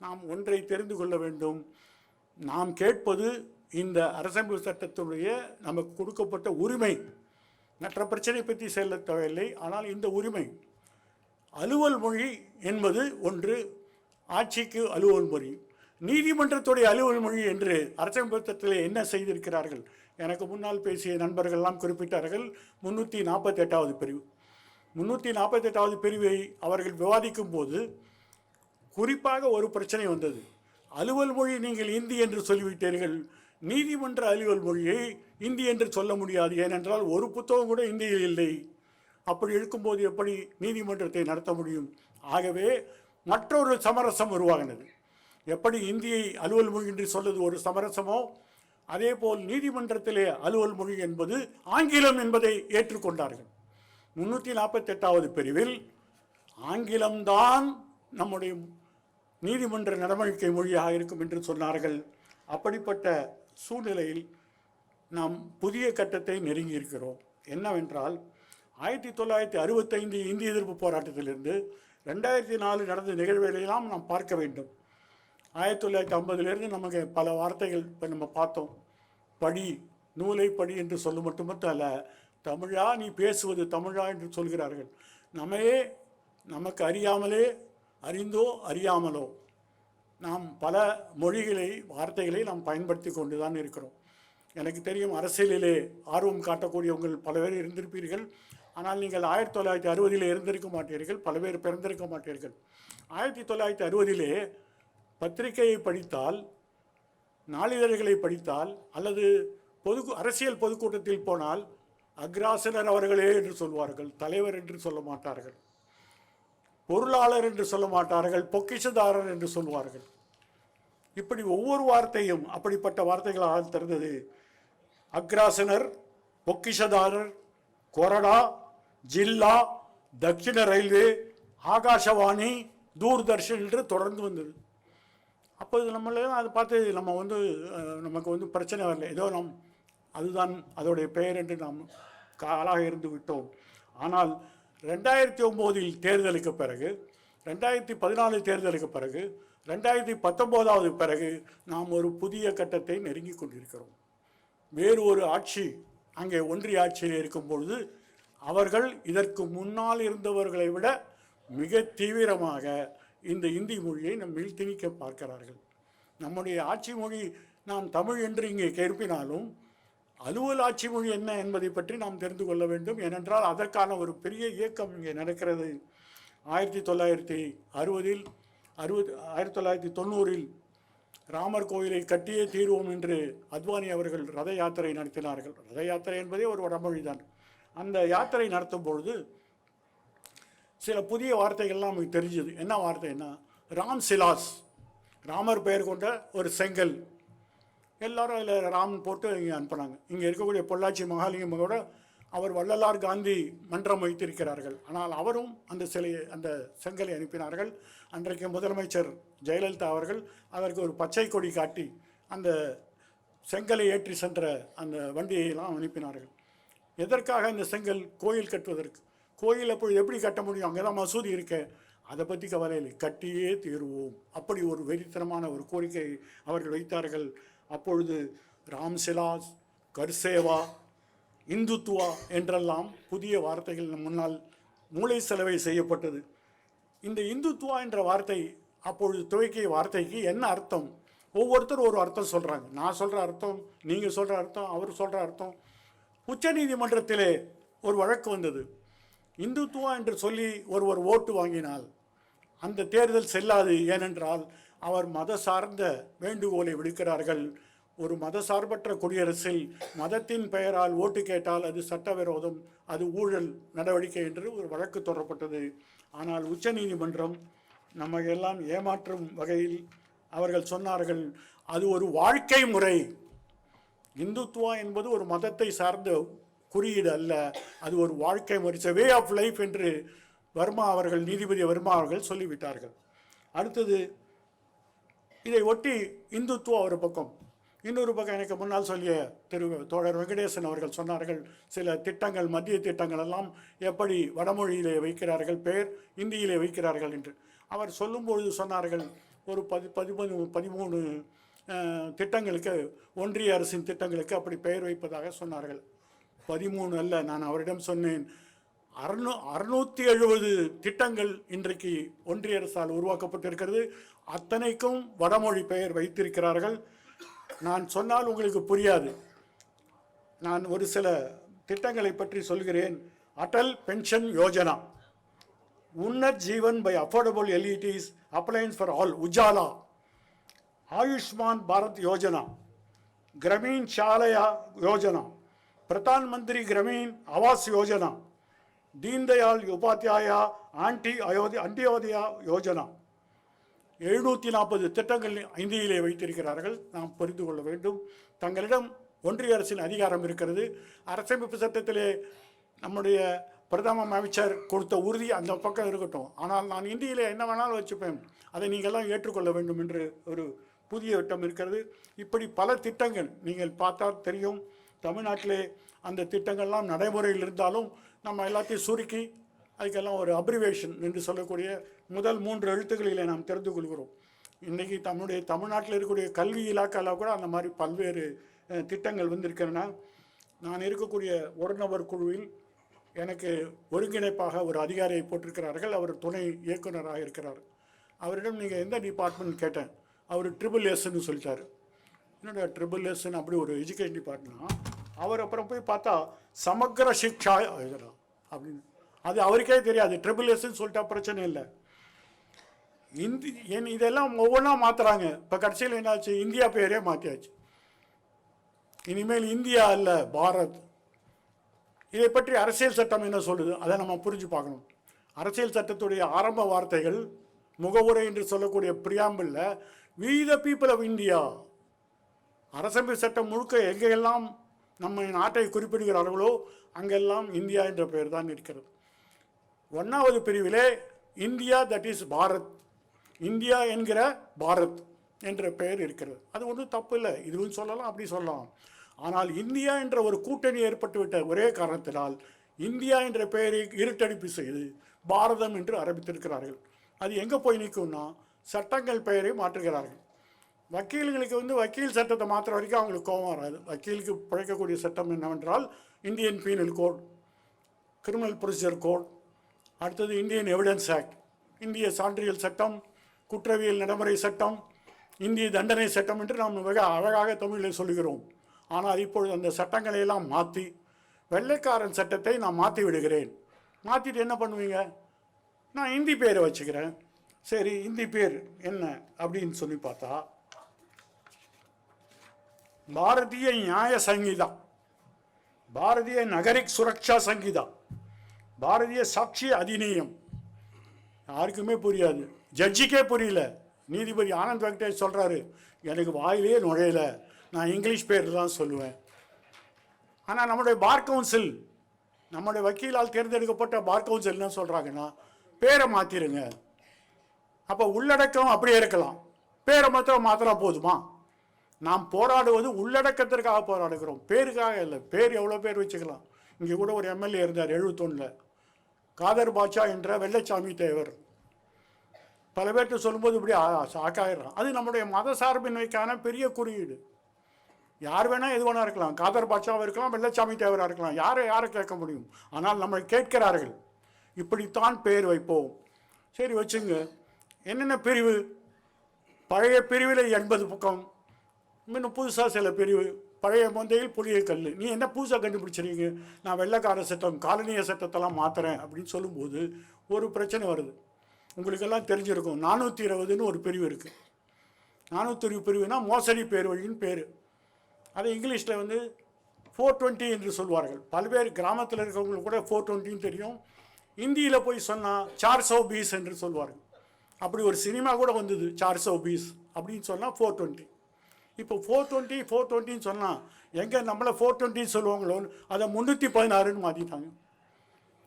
நாம் ஒன்றை தெரிந்து கொள்ள வேண்டும். நாம் கேட்பது இந்த அரசமைப்பு சட்டத்தினுடைய நமக்கு கொடுக்கப்பட்ட உரிமை. மற்ற பிரச்சனை பற்றி செல்ல தேவையில்லை ஆனால் இந்த உரிமை. அலுவல் மொழி என்பது ஒன்று ஆட்சிக்கு அலுவல் மொழி. நீதிமன்றத்துடைய அலுவல் மொழி என்று அரசமைப்பத்தில் என்ன செய்திருக்கிறார்கள்? எனக்கு முன்னால் பேசிய நண்பர்கள்லாம் குறிப்பிட்டார்கள் முன்னூற்றி நாற்பத்தெட்டாவது பிரிவு. முன்னூற்றி நாற்பத்தெட்டாவது பிரிவை அவர்கள் விவாதிக்கும் போது குறிப்பாக ஒரு பிரச்சனை வந்தது. அலுவல் மொழி நீங்கள் இந்தி என்று சொல்லிவிட்டீர்கள். நீதிமன்ற அலுவல் மொழியை இந்தி என்று சொல்ல முடியாது. ஏனென்றால் ஒரு புத்தகம் கூட இந்தியில் இல்லை. அப்படி இருக்கும்போது எப்படி நீதிமன்றத்தை நடத்த முடியும்? ஆகவே மற்றொரு சமரசம் உருவாகினது. எப்படி இந்தியை அலுவல் மொழி என்று சொல்வது ஒரு சமரசமோ அதேபோல் நீதிமன்றத்திலே அலுவல் மொழி என்பது ஆங்கிலம் என்பதை ஏற்றுக்கொண்டார்கள். முன்னூற்றி நாற்பத்தெட்டாவது பிரிவில் ஆங்கிலம்தான் நம்முடைய நீதிமன்ற நடவடிக்கை மொழியாக இருக்கும் என்று சொன்னார்கள். அப்படிப்பட்ட சூழ்நிலையில் நாம் புதிய கட்டத்தை நெருங்கி இருக்கிறோம் என்னவென்றால் ஆயிரத்தி தொள்ளாயிரத்தி அறுபத்தைந்து இந்திய எதிர்ப்பு போராட்டத்திலிருந்து ரெண்டாயிரத்தி நாலு நடந்த நிகழ்வுகளையெல்லாம் நாம் பார்க்க வேண்டும். ஆயிரத்தி தொள்ளாயிரத்தி ஐம்பதுலேருந்து நமக்கு பல வார்த்தைகள் இப்போ நம்ம பார்த்தோம். படி நூலை படி என்று சொல்ல மட்டுமட்டும் அல்ல தமிழா நீ பேசுவது தமிழா என்று சொல்கிறார்கள். நம்மையே நமக்கு அறியாமலே அறிந்தோ அறியாமலோ நாம் பல மொழிகளை வார்த்தைகளை நாம் பயன்படுத்தி கொண்டு தான் இருக்கிறோம். எனக்கு தெரியும் அரசியலிலே ஆர்வம் காட்டக்கூடியவங்கள் பல பேர் இருந்திருப்பீர்கள். ஆனால் நீங்கள் ஆயிரத்தி தொள்ளாயிரத்தி அறுபதில் இருந்திருக்க மாட்டீர்கள் பல பேர் பிறந்திருக்க மாட்டீர்கள். ஆயிரத்தி தொள்ளாயிரத்தி அறுபதிலே பத்திரிகையை படித்தால் நாளிதழ்களை படித்தால் அல்லது பொது அரசியல் பொதுக்கூட்டத்தில் போனால் அக்ராசனர் அவர்களே என்று சொல்வார்கள் தலைவர் என்று சொல்ல மாட்டார்கள். பொருளாளர் என்று சொல்ல மாட்டார்கள் பொக்கிஷதாரர் என்று சொல்வார்கள். இப்படி ஒவ்வொரு வார்த்தையும் அப்படிப்பட்ட வார்த்தைகளாக திறந்தது அக்ராசனர் பொக்கிஷதாரர் கொரடா ஜில்லா தட்சிண ரயில்வே ஆகாஷவாணி தூர்தர்ஷன் என்று தொடர்ந்து வந்தது. அப்போ இது நம்மளே அதை பார்த்து நம்ம வந்து நமக்கு வந்து பிரச்சனை வரல. ஏதோ நம் அதுதான் அதோடைய பெயர் என்று நாம் காலாக இருந்து விட்டோம். ஆனால் ரெண்டாயிரத்தி ஒம்போதில் தேர்தலுக்கு பிறகு ரெண்டாயிரத்தி பதினாலு தேர்தலுக்கு பிறகு ரெண்டாயிரத்தி பத்தொம்போதாவது பிறகு நாம் ஒரு புதிய கட்டத்தை நெருங்கி கொண்டிருக்கிறோம். வேறு ஒரு ஆட்சி அங்கே ஒன்றிய ஆட்சியில் இருக்கும் பொழுது அவர்கள் இதற்கு முன்னால் இருந்தவர்களை விட மிக தீவிரமாக இந்த இந்தி மொழியை நம்மில் திணிக்க பார்க்கிறார்கள். நம்முடைய ஆட்சி மொழி நாம் தமிழ் என்று இங்கே கேட்பினாலும் அலுவல் ஆட்சி மொழி என்ன என்பதை பற்றி நாம் தெரிந்து கொள்ள வேண்டும். ஏனென்றால் அதற்கான ஒரு பெரிய இயக்கம் இங்கே நடக்கிறது. ஆயிரத்தி தொள்ளாயிரத்தி அறுபதில் அறுபது ஆயிரத்தி தொள்ளாயிரத்தி தொண்ணூறில் ராமர் கோயிலை கட்டியே தீர்வோம் என்று அத்வானி அவர்கள் ரத யாத்திரை நடத்தினார்கள். ரத யாத்திரை என்பதே ஒரு வடமொழிதான். அந்த யாத்திரை நடத்தும் பொழுது சில புதிய வார்த்தைகள்லாம் நமக்கு தெரிஞ்சது. என்ன வார்த்தைன்னா ராம் சிலாஸ் ராமர் பெயர் கொண்ட ஒரு செங்கல். எல்லாரும் அதில் ராமன் போட்டு இங்கே அனுப்புனாங்க. இங்கே இருக்கக்கூடிய பொள்ளாச்சி மகாலிங்கமோட அவர் வள்ளலார் காந்தி மன்றம் வைத்திருக்கிறார்கள். ஆனால் அவரும் அந்த சிலையை அந்த செங்கலை அனுப்பினார்கள். அன்றைக்கு முதலமைச்சர் ஜெயலலிதா அவர்கள் அதற்கு ஒரு பச்சை கொடி காட்டி அந்த செங்கலை ஏற்றி சென்ற அந்த வண்டியெல்லாம் அனுப்பினார்கள். எதற்காக இந்த செங்கல் கோயில் கட்டுவதற்கு? கோயில் அப்பொழுது எப்படி கட்ட முடியும்? அங்கே தான் மசூதி இருக்க. அதை பற்றி கவலை இல்லை. கட்டியே தீருவோம். அப்படி ஒரு வெறித்தனமான ஒரு கோரிக்கை அவர்கள் வைத்தார்கள். அப்பொழுது ராம்சிலாஸ் கர்சேவா இந்துத்துவா என்றெல்லாம் புதிய வார்த்தைகள் முன்னால் மூளை செலவை செய்யப்பட்டது. இந்த இந்துத்துவா என்ற வார்த்தை அப்பொழுது துவக்கிய வார்த்தைக்கு என்ன அர்த்தம்? ஒவ்வொருத்தரும் ஒரு அர்த்தம் சொல்கிறாங்க நான் சொல்கிற அர்த்தம் நீங்கள் சொல்கிற அர்த்தம் அவர் சொல்கிற அர்த்தம். உச்சநீதிமன்றத்திலே ஒரு வழக்கு வந்தது. இந்துத்துவா என்று சொல்லி ஒருவர் ஓட்டு வாங்கினால் அந்த தேர்தல் செல்லாது ஏனென்றால் அவர் மத சார்ந்த வேண்டுகோளை விடுக்கிறார்கள். ஒரு மதசார்பற்ற குடியரசில் மதத்தின் பெயரால் ஓட்டு கேட்டால் அது சட்டவிரோதம் அது ஊழல் நடவடிக்கை என்று ஒரு வழக்கு தொடரப்பட்டது. ஆனால் உச்சநீதிமன்றம் நம்ம எல்லாம் ஏமாற்றும் வகையில் அவர்கள் சொன்னார்கள் அது ஒரு வாழ்க்கை முறை. இந்துத்துவா என்பது ஒரு மதத்தை சார்ந்த குறியீடு அல்ல அது ஒரு வாழ்க்கை முறை. வே ஆஃப் லைஃப் என்று வர்மா அவர்கள் நீதிபதி வர்மா அவர்கள் சொல்லிவிட்டார்கள். அடுத்தது இதை ஒட்டி இந்துத்துவா ஒரு பக்கம். இன்னொரு பக்கம் எனக்கு முன்னால் சொல்லிய திரு தோழர் வெங்கடேசன் அவர்கள் சொன்னார்கள் சில திட்டங்கள் மத்திய திட்டங்கள் எல்லாம் எப்படி வடமொழியிலே வைக்கிறார்கள் பெயர் இந்தியிலே வைக்கிறார்கள் என்று. அவர் சொல்லும்பொழுது சொன்னார்கள் ஒரு பதி பதிமூணு பதிமூணு திட்டங்களுக்கு ஒன்றிய அரசின் திட்டங்களுக்கு அப்படி பெயர் வைப்பதாக சொன்னார்கள். பதிமூணு அல்ல நான் அவரிடம் சொன்னேன் அறுநூ அறுநூற்றி எழுபது திட்டங்கள் இன்றைக்கு ஒன்றிய அரசால் உருவாக்கப்பட்டிருக்கிறது. அத்தனைக்கும் வடமொழி பெயர் வைத்திருக்கிறார்கள். நான் சொன்னால் உங்களுக்கு புரியாது. நான் ஒரு சில திட்டங்களை பற்றி சொல்கிறேன். Atal pension Yojana. Unnat Jeevan by affordable LEDs appliances for all. Ujala. Ayushman Bharat Yojana. Gramin சாலையா Yojana. Pradhan Mantri கிரமீன் Awas Yojana. Deendayal Upadhyaya ஆன்டி அயோத்தி அந்தியோதயா யோஜனா. எழுநூற்றி நாற்பது திட்டங்கள் இந்தியிலே வைத்திருக்கிறார்கள். நாம் புரிந்து கொள்ள வேண்டும். தங்களிடம் ஒன்றிய அரசின் அதிகாரம் இருக்கிறது. அரசமைப்பு சட்டத்திலே நம்முடைய பிரதம அமைச்சர் கொடுத்த உறுதி அந்த பக்கம் இருக்கட்டும். ஆனால் நான் இந்தியிலே என்ன வேணாலும் வச்சுப்பேன். அதை நீங்கள்லாம் ஏற்றுக்கொள்ள வேண்டும் என்று ஒரு புதிய திட்டம் இருக்கிறது. இப்படி பல திட்டங்கள் நீங்கள் பார்த்தால் தெரியும். தமிழ்நாட்டிலே அந்த திட்டங்கள்லாம் நடைமுறையில் இருந்தாலும் நம்ம எல்லாத்தையும் சுருக்கி அதுக்கெல்லாம் ஒரு அப்ரிவேஷன் என்று சொல்லக்கூடிய முதல் மூன்று எழுத்துக்களிலே நாம் தெரிந்து கொள்கிறோம். இன்றைக்கி தம்முடைய தமிழ்நாட்டில் இருக்கக்கூடிய கல்வி இலாக்காவில் கூட அந்த மாதிரி பல்வேறு திட்டங்கள் வந்திருக்கிறேன்னா நான் இருக்கக்கூடிய ஒரு நபர் குழுவில் எனக்கு ஒருங்கிணைப்பாக ஒரு அதிகாரியை போட்டிருக்கிறார்கள். அவர் துணை இயக்குனராக இருக்கிறார். அவரிடம் நீங்கள் எந்த டிபார்ட்மெண்ட் கேட்டேன்? அவர் ட்ரிபிள் எஸ்ன்னு சொல்லிட்டார். என்னோட ட்ரிபிள் எஸ்ன்னு அப்படி ஒரு எஜுகேஷன் டிபார்ட்மெண்ட்னா அவர் அப்புறம் போய் பார்த்தா சமக்கிர சிக்ஷா அப்படின்னு. அது அவருக்கே தெரியாது. ட்ரிபிள் எஸ்ன்னு சொல்லிட்டா பிரச்சனை இல்லை. இந்தி என் இதெல்லாம் ஒவ்வொன்றா மாற்றுறாங்க இப்போ கடைசியில் என்னாச்சு? இந்தியா பேரே மாற்றியாச்சு இனிமேல் இந்தியா அல்ல பாரத். இதை பற்றி அரசியல் சட்டம் என்ன சொல்லுது? அதை நம்ம புரிஞ்சு பார்க்கணும். அரசியல் சட்டத்துடைய ஆரம்ப வார்த்தைகள் முகவுரை என்று சொல்லக்கூடிய பிரியாம்பிளில் we the people of India அரசமைப்பு சட்டம் முழுக்க எங்கெல்லாம் நம்ம நாட்டை குறிப்பிடுகிறார்களோ அங்கெல்லாம் இந்தியா என்ற பெயர் தான் இருக்கிறது. ஒன்றாவது பிரிவிலே India that is Bharat. India என்கிற பாரத் என்ற பெயர் இருக்கிறது. அது ஒன்றும் தப்பு இல்லை. இதுவும் சொல்லலாம் அப்படி சொல்லலாம். ஆனால் இந்தியா என்ற ஒரு கூட்டணி ஏற்பட்டுவிட்ட ஒரே காரணத்தினால் இந்தியா என்ற பெயரை இருட்டடிப்பு செய்து பாரதம் என்று ஆரம்பித்திருக்கிறார்கள். அது எங்கே போய் நிற்கும்னா சட்டங்கள் பெயரை மாற்றுகிறார்கள். வக்கீல்களுக்கு வந்து வக்கீல் சட்டத்தை மாற்றுற வரைக்கும் அவங்களுக்கு கோபம் வராது. வக்கீலுக்கு பிழைக்கக்கூடிய சட்டம் என்னவென்றால் Indian penal code criminal procedure code அடுத்தது இந்தியன் எவிடன்ஸ் ஆக்ட் இந்திய சான்றியல் சட்டம் குற்றவியல் நடைமுறை சட்டம் இந்திய தண்டனை சட்டம் என்று நாம் மிக அழகாக தமிழில் சொல்லுகிறோம். ஆனால் இப்பொழுது அந்த சட்டங்களை எல்லாம் மாற்றி வெள்ளைக்காரன் சட்டத்தை நான் மாற்றி விடுகிறேன். மாற்றிட்டு என்ன பண்ணுவீங்க? நான் இந்தி பேரை வச்சுக்கிறேன். சரி இந்தி பேர் என்ன அப்படின்னு சொல்லி பார்த்தா பாரதிய நியாய சங்கீதா பாரதிய நகரிக் சுரக்ஷா சங்கீதா பாரதிய சாட்சி அதிநியம். யாருக்குமே புரியாது. ஜட்ஜிக்கே புரியல. நீதிபதி ஆனந்த் வெங்கடேஷ் சொல்கிறாரு எனக்கு வாயிலே நுழையல. நான் இங்கிலீஷ் பேர் தான் சொல்லுவேன். ஆனால் நம்முடைய பார் கவுன்சில் நம்முடைய வக்கீலால் தேர்ந்தெடுக்கப்பட்ட பார் கவுன்சில் என்ன சொல்கிறாங்கன்னா பேரை மாற்றிருங்க அப்போ உள்ளடக்கம் அப்படியே இருக்கலாம். பேரை மாத்திரம் மாத்திரா போதுமா? நாம் போராடுவது உள்ளடக்கத்திற்காக போராடுகிறோம். பேருக்காக இல்லை. பேர் எவ்வளோ பேர் வச்சுக்கலாம். இங்கே கூட ஒரு எம்எல்ஏ இருந்தார் எழுபத்தொன்னில் காதர் பாட்சா என்ற வெள்ளைச்சாமி தேவர். பல பேர்கிட்ட சொல்லும்போது இப்படி ஆக்காயிடுறான் அது நம்முடைய மத சார்பின்மைக்கான பெரிய குறியீடு. யார் வேணால் எது வேணா இருக்கலாம். காதர் பாட்சாவாக இருக்கலாம் வெள்ளச்சாமி தேவராக இருக்கலாம். யாரை யாரை கேட்க முடியும்? ஆனால் நம்மை கேட்கிறார்கள். இப்படித்தான் பெயர் வைப்போம். சரி வச்சுங்க. என்னென்ன பிரிவு? பழைய பிரிவில் எண்பது பக்கம். இன்னும் புதுசாக சில பிரிவு. பழைய மந்தையில் புளிய கல் நீ என்ன புதுசாக கண்டுபிடிச்சிருக்கீங்க? நான் வெள்ளைக்கார சட்டம் காலனிய சட்டத்தெல்லாம் மாற்றுறேன் அப்படின்னு சொல்லும்போது ஒரு பிரச்சனை வருது. உங்களுக்கெல்லாம் தெரிஞ்சிருக்கும். நானூற்றி இருபதுன்னு ஒரு பிரிவு இருக்குது நானூற்றி இருபது பிரிவுனா மோசடி பேர் வழின்னு பேர். அதை இங்கிலீஷில் வந்து ஃபோர் டுவெண்ட்டி என்று சொல்வார்கள். பல்வேறு கிராமத்தில் இருக்கிறவங்களுக்கு கூட ஃபோர் டுவெண்ட்டின்னு தெரியும். இந்தியில் போய் சொன்னால் சார் சௌ பீஸ் என்று சொல்வார்கள். அப்படி ஒரு சினிமா கூட வந்தது சார் சௌ பீஸ் அப்படின்னு சொன்னால் ஃபோர் டுவெண்ட்டி இப்போ ஃபோர் டுவெண்ட்டி ஃபோர் டுவெண்ட்டின்னு சொன்னால் எங்கே நம்மளை ஃபோர் டுவெண்ட்டின்னு சொல்லுவாங்களோன்னு அதை முந்நூற்றி பதினாறுன்னு மாற்றிட்டாங்க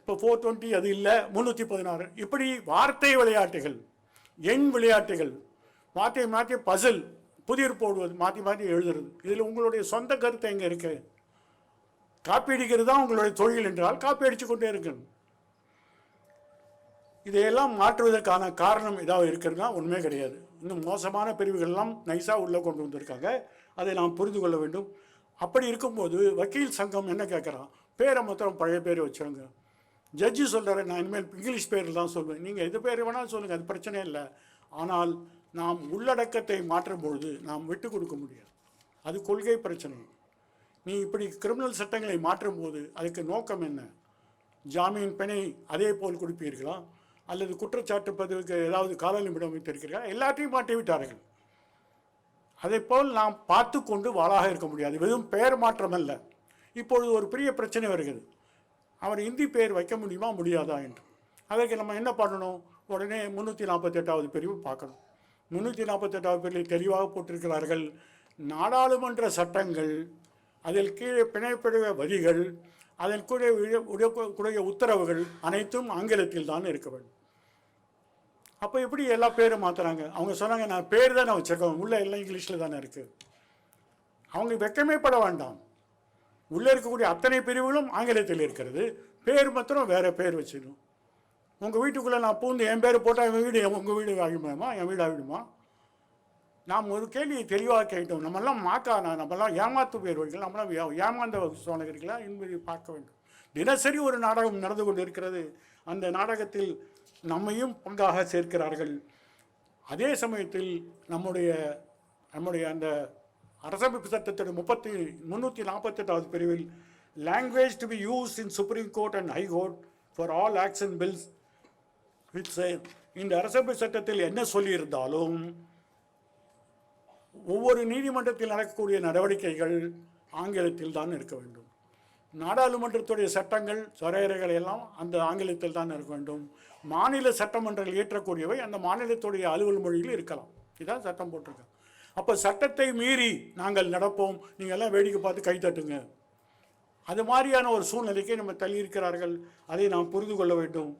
இப்போ ஃபோர் டுவெண்ட்டி அது இல்லை முந்நூற்றி பதினாறு. இப்படி வார்த்தை விளையாட்டுகள் எண் விளையாட்டுகள் மாற்றி மாற்றி பசில் புதிர் போடுவது மாற்றி மாற்றி எழுதுறது. இதில் உங்களுடைய சொந்த கருத்து எங்கே இருக்குது காப்பி அடிக்கிறது தான் உங்களுடைய தொழில் என்றால் காப்பி அடித்து கொண்டே இருக்கணும் இதையெல்லாம் மாற்றுவதற்கான காரணம் ஏதாவது இருக்கிறதுனா உண்மை கிடையாது. இன்னும் மோசமான பிரிவுகள்லாம் நைஸாக உள்ளே கொண்டு வந்திருக்காங்க. அதை நாம் புரிந்து கொள்ள வேண்டும். அப்படி இருக்கும்போது வக்கீல் சங்கம் என்ன கேட்குறான் பேரை மாத்திரம் பழைய பேர் வச்சுருங்க ஜட்ஜி சொல்கிறாரு நான் இனிமேல் இங்கிலீஷ் பேரில் தான் சொல்லுவேன் நீங்கள் எது பேர் வேணாலும் சொல்லுங்கள் அது பிரச்சனை இல்லை. ஆனால் நாம் உள்ளடக்கத்தை மாற்றும் பொழுது நாம் விட்டு கொடுக்க முடியாது. அது கொள்கை பிரச்சனை. நீ இப்படி கிரிமினல் சட்டங்களை மாற்றும் போது அதுக்கு நோக்கம் என்ன? ஜாமீன் பிணை அதே போல் கொடுப்பீர்களா? அல்லது குற்றச்சாட்டு பதிவுக்கு ஏதாவது கால நிமிடம் வைத்திருக்கிறார் எல்லாத்தையும் மாற்றி விட்டார்கள். அதைப்போல் நாம் பார்த்து கொண்டு வாளாக இருக்க முடியாது. வெறும் பெயர் மாற்றம் அல்ல. இப்பொழுது ஒரு பெரிய பிரச்சனை வருகிறது. அவர் இந்தி பெயர் வைக்க முடியுமா? முடியாதா என்று. அதற்கு நம்ம என்ன பண்ணணும்? உடனே முந்நூற்றி நாற்பத்தெட்டாவது பிரிவு பார்க்கணும். முந்நூற்றி நாற்பத்தெட்டாவது பிரிவில் தெளிவாக போட்டிருக்கிறார்கள். நாடாளுமன்ற சட்டங்கள் அதில் கீழே பிணைப்படுக வரிகள் அதன் கூட கூடிய உத்தரவுகள் அனைத்தும் ஆங்கிலத்தில் தான் இருக்க வேண்டும். அப்போ எப்படி எல்லா பேரும் மாற்றுறாங்க அவங்க சொன்னாங்க நான் பேர் தானே வச்சுருக்கோம் உள்ளே எல்லாம் இங்கிலீஷில் தானே இருக்குது அவங்க வெக்கமே பட வேண்டாம். உள்ளே இருக்கக்கூடிய அத்தனை பிரிவுகளும் ஆங்கிலத்தில் இருக்கிறது. பேர் மாத்திரம் வேறு பேர் வச்சிடும் உங்கள் வீட்டுக்குள்ளே நான் பூந்து என் பேர் போட்டால் என் வீடு உங்கள் வீடு ஆகிடுமா என் வீடு ஆகிடுமா? நாம் ஒரு கேள்வியை தெளிவாக கேட்டோம். நம்மெல்லாம் மாக்கானா நம்மெல்லாம் ஏமாத்து போயிடுவீர்கள் நம்மளாம் ஏமாந்த சோழகர்களா என்பதை பார்க்க வேண்டும். தினசரி ஒரு நாடகம் நடந்து கொண்டு இருக்கிறது அந்த நாடகத்தில் நம்மையும் பங்காக சேர்க்கிறார்கள். அதே சமயத்தில் நம்முடைய நம்முடைய அந்த அரசமைப்பு சட்டத்தின் முப்பத்தி முந்நூற்றி நாற்பத்தெட்டாவது பிரிவில் language to be use in supreme court and high court for all action bills with இந்த அரசமைப்பு சட்டத்தில் என்ன சொல்லியிருந்தாலும் ஒவ்வொரு நீதிமன்றத்தில் நடக்கக்கூடிய நடவடிக்கைகள் ஆங்கிலத்தில் தான் இருக்க வேண்டும். நாடாளுமன்றத்துடைய சட்டங்கள் வரையறைகள் எல்லாம் அந்த ஆங்கிலத்தில் தான் இருக்க வேண்டும். மாநில சட்டமன்றங்கள் இயற்றக்கூடியவை அந்த மாநிலத்துடைய அலுவல் மொழியில் இருக்கலாம். இதான் சட்டம் போட்டிருக்காங்க அப்போ சட்டத்தை மீறி நாங்கள் நடப்போம். நீங்கள் எல்லாம் வேடிக்கை பார்த்து கை தட்டுங்க. அது மாதிரியான ஒரு சூழ்நிலைக்கு நம்ம தள்ளியிருக்கிறார்கள் அதை நாம் புரிந்து கொள்ள வேண்டும்.